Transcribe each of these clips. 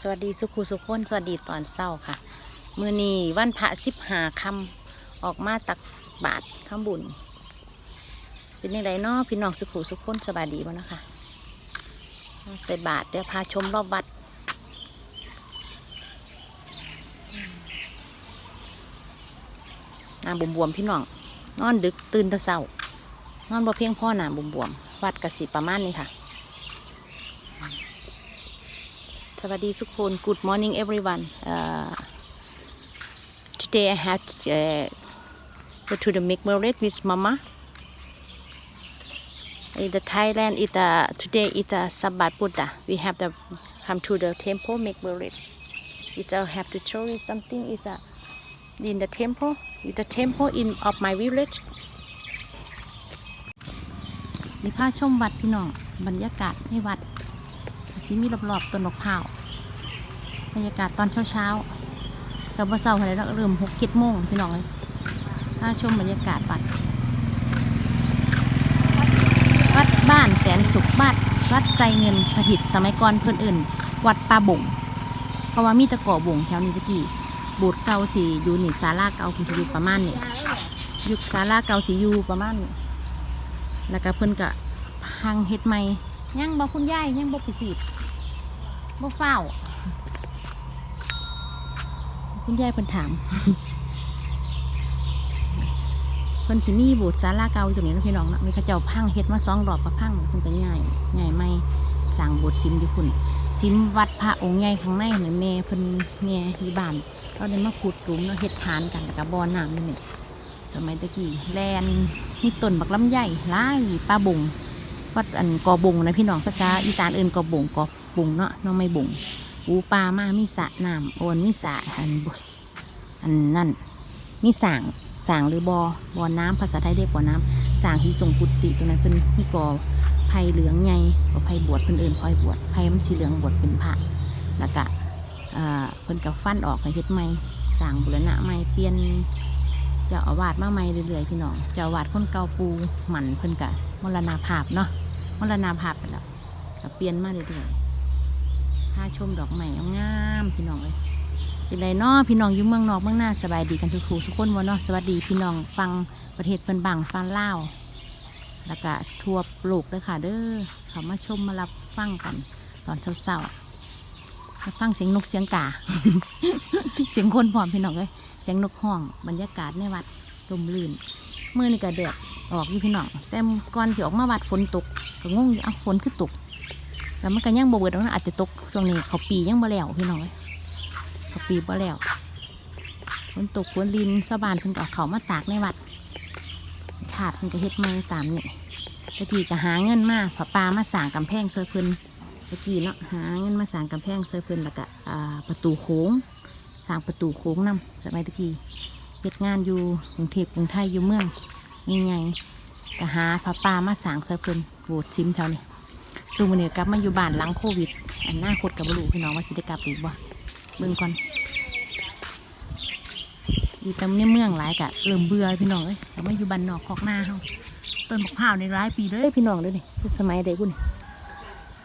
สวัสดีสุขุสุขคนสวัสดีตอนเศร้าค่ะ มือนีวันพระสิบหาคำออกมาตักบาตรทำบุญ เป็นยังไงเนาะพี่น้องสุขุสุขคนสบายดีบ้างนะคะใส่บาตรเดี๋ยวพาชมรอบวัดน้าบวมๆพี่น้อง นอนดึกตื่นแตะเศร้านอนบ่เพียงพ่อหน้าบวมๆวัดกระสิประมาณนี้ค่ะ วัสดีทุกคน Good morning everyone uh, today I have to uh, go to the McMurray with Mama in the Thailand it uh, today is a Sabbath Buddha we have to come to the temple McMurray it's I have to show you something is a in the temple is the temple in of my village นี่พาชมวัดพี่น้องบรรยากาศในวัด ที่มีรอบๆต้นมะพร้าวบรรยากาศตอนเช้าๆแต่ว่าเช้าอะไรแล้วเริ่มหกเจ็ดโมงพี่น้องเลยถ้าชมบรรยากาศวัดวัดบ้านแสนสุขบ้านวัดไซเงินสถิตสมัยก่อนเพื่อนอื่น วัดป่าบ่ง เพราะว่ามีตะก่อบ่งแถวนี้ตะกี้โบูดเก่าสีอยู่นี่ศาลาเก่าคุณจะอยู่ประมาณนี้ยุคศาลาเก่าสีอยู่ประมาณนี้แล้วก็เพิ่อนก็พังเฮ็ดใหม่ยังบ่คุณยายยังบ่ไปสีด บ่เฝ้า คุณยายเพิ่นถามเพิ่นสิมีโบูดศาลาเก่าอยู่ตรงนี้นะพี่น้องเนาะมีเขาเจ้าพังเฮ็ดมาสองรอบก็พังเพิ่นก็ง่ายง่ายไม่สร้างบูดซิมอยู่พุ่นซิมวัดพระองค์ใหญ่ข้างในนี่แม่เพิ่นแม่อยู่บ้านเราได้มาขุดหลุมเนาะเฮ็ดฐานกันแล้วกับบ่อน้ำนี่นี่สมัยตะกี้แลนนี่ต้นบักลำไยหลายปลาบุง วัดอันกอบงนะพี่น้องภาษาอีสานเอื่นกอบงกอบงเนาะน้องไม่บงอูปลามามีสะน้ำโอนมีสะอันบุอันนั่นมีสางสางหรือบอบอน้ำภาษาไทยเรียกบ่อน้ำสางที่ตรงกุฏิตรงนั้นเป็นที่กอไผ่เหลืองไงก็ไผ่บวชเพิ่นเอื่นคอยบวชไผ่มันสีเหลืองบวชเป็นพระแล้วก็อ่าเพิ่นกับฟันออกไปเฮ็ดใหม่สางบุรณะใหม่เปลี่ยนเจ้าอาวาสมาใหม่เรื่อยๆพี่น้องเจ้าอาวาสคนเก่าปูหมันเพิ่นกะมรณภาพเนาะ มรณาภาพไปแล้วก็เปลี่ยนมาเรื่อยๆถ้าชมดอกไม้งามพี่น้องเลยเป็นไรเนาะพี่น้องอยู่เมืองนอกเมืองหน้าสบายดีกันทุกคู่ทุกคนวะเนาะสวัสดีพี่น้องฟังประเทศเพิ่นบังฟังเล่าแล้วก็ทัวโลกเลยค่ะ เด้อเขามาชมมารับฟังกัน ตอนเช้าๆมาฟังเสียงนกเสียงกา เสียงคนพร้อมพี่น้องเลยเสียงนกห้องบรรยากาศในวัดลมลื่นเมื่อนี่ก็เดือด ออกอยู่พี่น้องแต่ก่อนที่ออกมาวัดฝนตกก็งงอยู่เอ้าฝนคือตกแล้วมันก็ยังบ่เบิดแล้วนะอาจจะตกช่วงนี้เขาปียังบ่แล้วพี่น้องเอ้ยเขาปีบ่แล้วฝนตกฝนลินชาวบ้านเพิ่นก็เอาเขามาตากในวัดถาดเพิ่นก็เฮ็ดมาตามนี่ตะกี้ก็หาเงินมาผาปลามาสร้างกำแพงเซอร์เพิ่นตะกี้เนาะหาเงินมาสร้างกำแพงเซอร์เพิ่นแล้วก็ประตูโค้งสร้างประตูโค้งนํสมัยตะกี้เฮ็ดงานอยู่กรุงเทพกรุงไทยอยู่เมือง ยังไงก็หาพระป่ามาสางเสเพิ่นโบดซิมแถวนี้ซูมันเนี่ยกลับมาอยู่บ้านหลังโควิด อันหน้าคดกับบลูพี่น้องว่าสิได้กลับอีกบ่เบิ่งก่อนอยู่ต่ในเมืองหลายกะเริ่มเบื่อพี่น้องเอ้ยแต่มาอยู่บ้านนอกคอกหน้าเฮาต้นมะพร้าวในหลายปีเลยพี่น้องเลยนี่สมัยเด็กพุ่น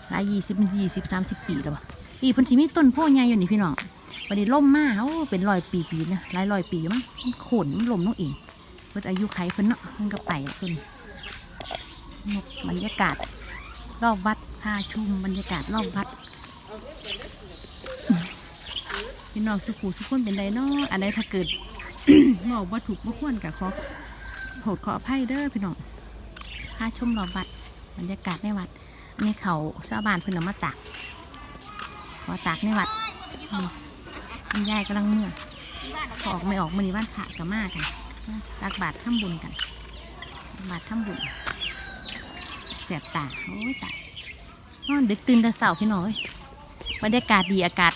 หลายยี่สิบยี่สิบสามสิบปีแล้วบ่ปีพิ่นสิมีต้นโพใหญ่อยู่นี่พี่น้องบัดนี้ล่มมาเอ้าเป็นรอยปีปีนะหลายรอยปีมั้งมันโขนมันล่มน้องเอง เปิดอายุไขเพิ่นเนาะมันก็ไปอะเพิ่นนกบรรยากาศ รอบวัดพาชุมบรรยากาศรอบวัดพี่น้องสุขูสุขคนเป็นไรเนาะอันใดถ้าเกิดบอกว่าถูกบ่ควรกับขอโหดขออภัยเด้อพี่น้องพาชมรอบวัดบรรยากาศในวัดอันนี้เขาชาวบ้านเพิ่นเอามาตากขอตากในวัดคุณยายกำลังเมื่อออกไม่ออกมือนี้บ้านพระกับมากัน ตักบาตรทำบุญกันบาตรทำบุญแสบตาโอ้ยตายนอนดึกตื่นแต่เสาพี่น้องเอ้ยบรรยากาศดีอากาศ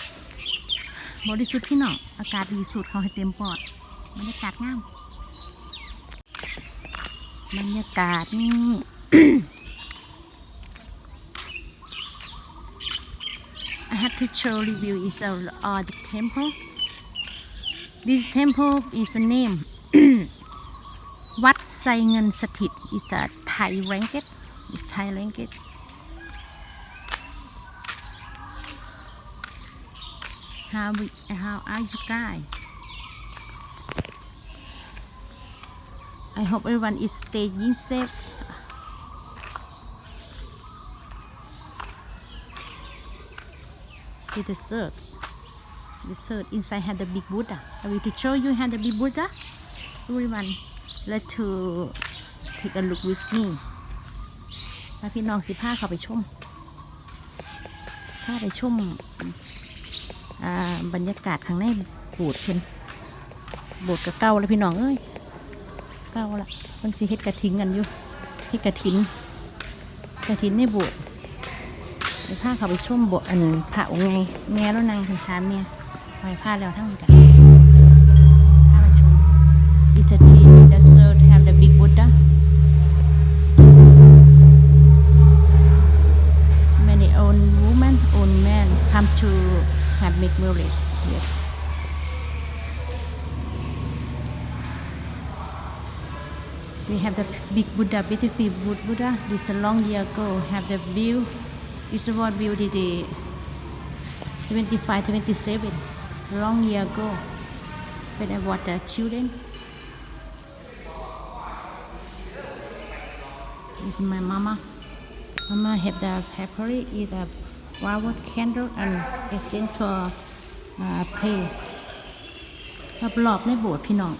บริสุทธิ์พี่น้องอากาศดีสุดเขาให้เต็มปอดบรรยากาศงามบรรยากาศนี่ I have to show review is all, all the temple This temple is a name วัดไซเงินสถิต is a Thai ranket is Thai ranket how we, how are you guys I hope everyone is staying safe the dessert dessert inside had the big Buddha I will to show you had the big Buddha everyone let to take a look with me แล้วพี่น้องสิพาเขาไปชมพาไปชมอ่าบรรยากาศข้างในโบสถ์เพิ่นโบสถ์ก็เก่าแล้วพี่น้องเอ้ยเก่าละมันสิเฮ็ดกระถินกันอยู่เฮ็ดกระถินกระถินในโบสถ์พาเขาไปชมโบสถ์อันพระองค์ไงแม่แล้วนางคุณชาแม่ไปพาแล้วทั้งกัน It's a tea have the big Buddha many come to have marriage here. We have the big Buddha, beautiful Bud- Buddha. This a long year ago. Have the view. Is what view did the 25, 27. Long year ago. When I was the children. Is my mama. Mama have the pepper, eat a flower candle and essence to uh, pray รอบๆในโบสถ์พี่น้อง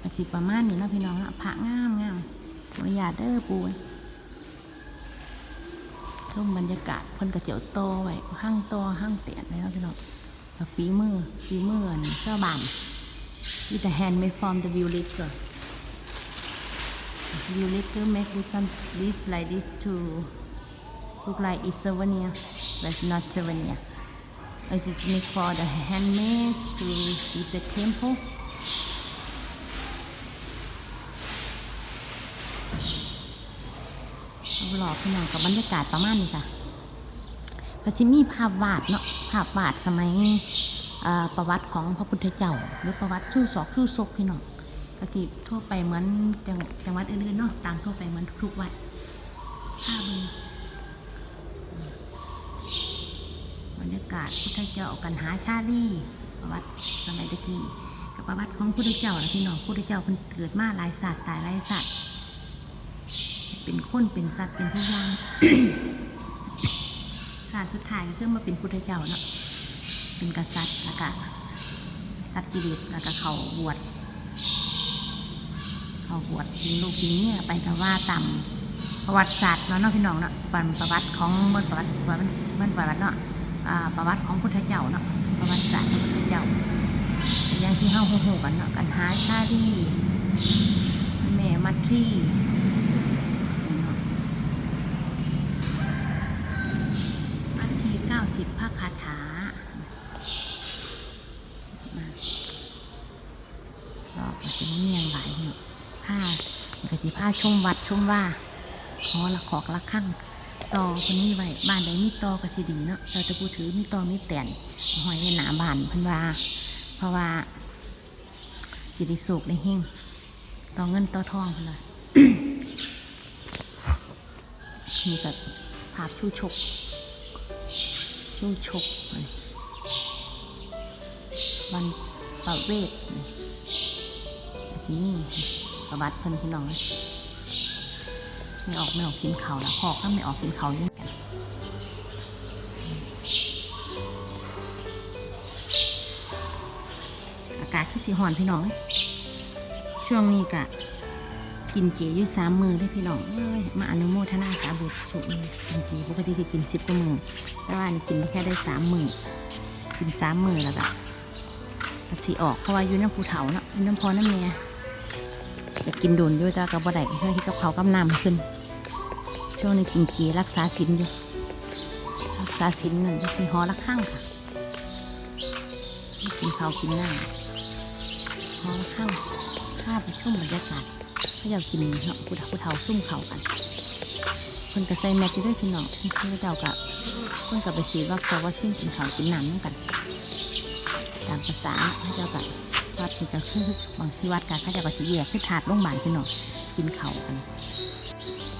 ก็สิประมาณนี้นะพี่น้องเนะพระงามงามขออนุญาเด้อปูชมบรรยากาศเพิ่นกระเจียวโตไว้ห้างโตห้างเตียนเลยเนาะพี่น้องฝีมือฝีมืออันเจ้าบาน with the handmade from the villager villager make this some this like this to look like it's souvenir but not souvenir I did make for the handmade to with the temple หลอกพี่น้องกับบรรยากาศประมาณนี้ค่ะก็สิมีภาพวาดเนาะภาพวาดสมัยประวัติของพระพุทธเจ้า หรือประวัติสู้ศอกสู้ศกพี่น้อง ก็สิทั่วไปเหมือนจังจังหวัดอื่นๆเนาะต่างทั่วไปเหมือนทุกวัดภาพมันบรรยากาศพุทธเจ้ากันหาชาลีประวัติสมัยตะกี้กับประวัติของพุทธเจ้านะพี่น้องพุทธเจ้าเพิ่นเกิดมาหลายศาสตร์ตายหลายศาสตร์เป็นคนเป็นสัตว์เป็นทุกอย่างศาสตร์สุดท้ายก็คือมาเป็นพุทธเจ้าเนาะเป็นกษัตริย์แล้วก็ตัดกิเลสแล้วก็เขาบวช เขาบวชกินลูกกินเนี่ยไปแต่ว่าตาประวัติศาสตร์เนาะเนาะพี่น้องเนาะประประวัติของมันประวัติประวัติมันประวัติเนาะประวัติของพุทธเจ้าเนาะประวัติศาสตร์ของพุทธเจ้าอย่างที่เฮาฮู้ๆกันเนาะกันหาชาลีแม่มัทรีอันที่เก้าสิบพระคาถามาก็จะมีเมียงหลายอยู่ ผ้ากะทิผ้าชมวัดชมว่าขอละขอกละข้างต่อคนนี้ไว้บ้านใดมีต่อกระสิดีเนาะเราจะพูดถือมีต่อมีแตนหอยในหนาบานพันว่าเพราะว่าสิริสุกได้เฮงต่อเงินต่อทองเพันว่านี่ก็ภาพชูชกชูชกวันประเวทนี่ ประวัติเพิ่นพี่น้องไม่ออกไม่ออกกินเขาแล้วหอกก็ไม่ออกกินเขาวยังกันอากาศที่สีหอนพี่น้อง ช่วงนี้กะกินเจอยู่สามมือได้พี่น้องเอ้ยมาอนุโมทนาสาบุตรสุกินเจปกติจะกินสิบกว่ามือแต่ว่านี่กินแค่ได้สามมือกินสามมือแล้วก็ก็สีออกเพราะว่าอยู่น้ำภูเถาเนาะยู่น้ำพอน้ำเมีย อยากกินโดนด้วยแต่กับบ่ได้เพื่อที่กับเขาวกำน้ำขึ้น ช่วงนี้กินเจรักษาศีลอยู่ รักษาศีลนั่นคือหอละข้างค่ะ กินข้าวกินน้ำหอละข้างข้าไปชุ่มบรรยากาศเขาอยากกินเนาะผู้เฒ่าผู้เฒ่าซุ่มเขากันคนก็ใส่แมสอยู่ด้วยพี่น้องที่เขาเจ้าก็คนก็ไปซื้อวัคซีนวัคซีนกินข้าวกินน้ำนั่นกัน ตามภาษาเขาเจ้าก็ วัดนี่ก็คือบางที่วัดกันเขาจ้าก็สิแยกขึ้นถาดโรงพยาบาลพี่น้องกินเข้ากัน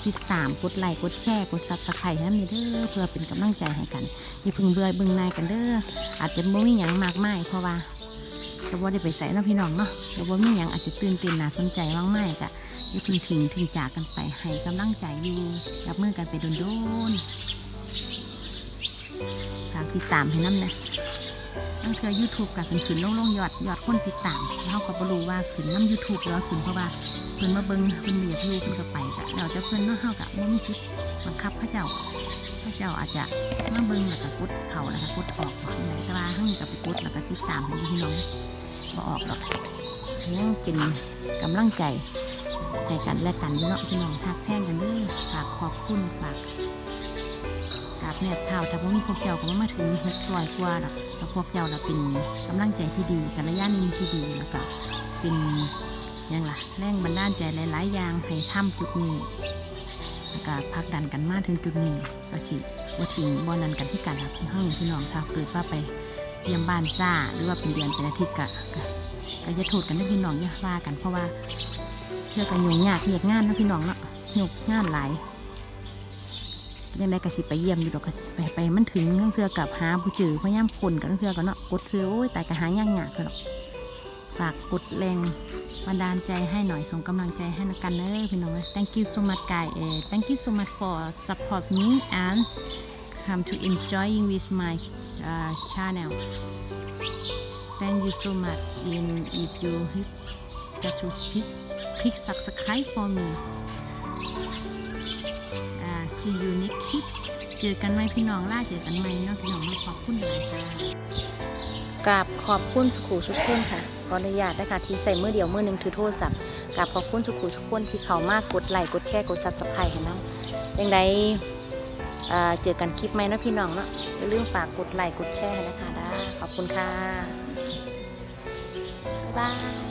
ติดตามกดไลค์กดแชร์กดซับสไครต์ให้มีเด้อเพื่อเป็นกำลังใจให้กันอย่าพึ่งเบื่อเบิ่งนายกันเด้ออาจจะบ่มีหยังมากมายเพราะว่าก็บ่าได้ไปใส่นาะพี่น้องเนาะก็บ่ามีหยังอาจจะตื่นเต้นน่าสนใจมากมายก็อย่าพึ่งถึงถึงจากกันไปให้กำลังใจอยู่รับมือกันไปโดนๆฝากติดตามให้น้ำนะ ตั้งเทือยูทูบกับเป็นขืนลงลงยอดยอดคนติดตามเขาก็บรู้ว่าขืนน้ำยูทูบแล้วขืนเพราะว่าเพิ่นมาเบิ้งเพิ่นมีอยากรู้เพิ่นก็ไปกะเราจะเพิ่นเนาะเฮากับว่ามีคิดบังคับพระเจ้า พระเจ้าอาจจะมาเบิ้งแล้วก็กดเข่าแล้วก็กดออกว่าไหนแต่ว่าเฮานี่ก็ไปกดแล้วก็ติดตามพี่น้องบ่ออกหรอกยังเป็นกำลังใจให้กันและกันเนาะพี่น้องทักแท่งกันเด้อฝากขอบคุณฝากกราบแนบเท้าแต่ว่ามีพวกเจ้าก็บ่มาถึงหกร้อยกว่าหรอก แต่พวกเจ้าเราเป็นกำลังใจที่ดีกัลยาณมิตรที่ดีแล้วก็เป็นยังล่ะแรงบันดาลใจหลายๆอย่างให้ทำจุดนี้แล้วก็พักดันกันมาถึงจุดนี้ก็สิว่าทิ้งบ่นั้นกันที่กันหลักที่ห้องพี่น้องถ้าเกิดว่าไปเยี่ยมบ้านซ่าหรือว่าเป็นเดือนเป็นอาทิตย์ก็ก็จะโทษกันนะพี่น้องอย่าว่ากันเพราะว่าเชื่อกันยุ่งยากเรียกงานนะพี่น้องเนาะยกงานหลาย ยังได้กสิไปเยี่ยมอยู่ดอกกสิไปไปมันถึงเรื่องเทือกับหาผู้จือพยายามคนกับเรื่องเทือกันเนาะกดซื้อโอ้ยแต่กะหายากยากๆก็หรอกฝากกดแรงบันดาลใจให้หน่อยส่งกำลังใจให้นะกันเนอพี่น้อง thank you so much guy thank you so much for support me and come to enjoying with my uh, channel thank you so much in if you hit that to please click subscribe for me see you next clip เจอกันไหมพี่น้องล่าเจอกันไหมเนาะพี่น้องมาขอบคุณหลายจ้ากราบขอบคุณสุขุสุขคนค่ะขออนุญาตนะคะที่ใส่มือเดียวมือหนึ่งถือโทรศัพท์กราบขอบคุณสุขุสุขคนที่เขามากกดไลค์กดแชร์กดซับสไครต์ให้น้องยังไงเจอกันคลิปไหมนาะพี่น้องเนาะอย่าลืมฝากกดไลค์กดแชร์ให้นะคะด้ขอบคุณค่ะ บ๊ายบาย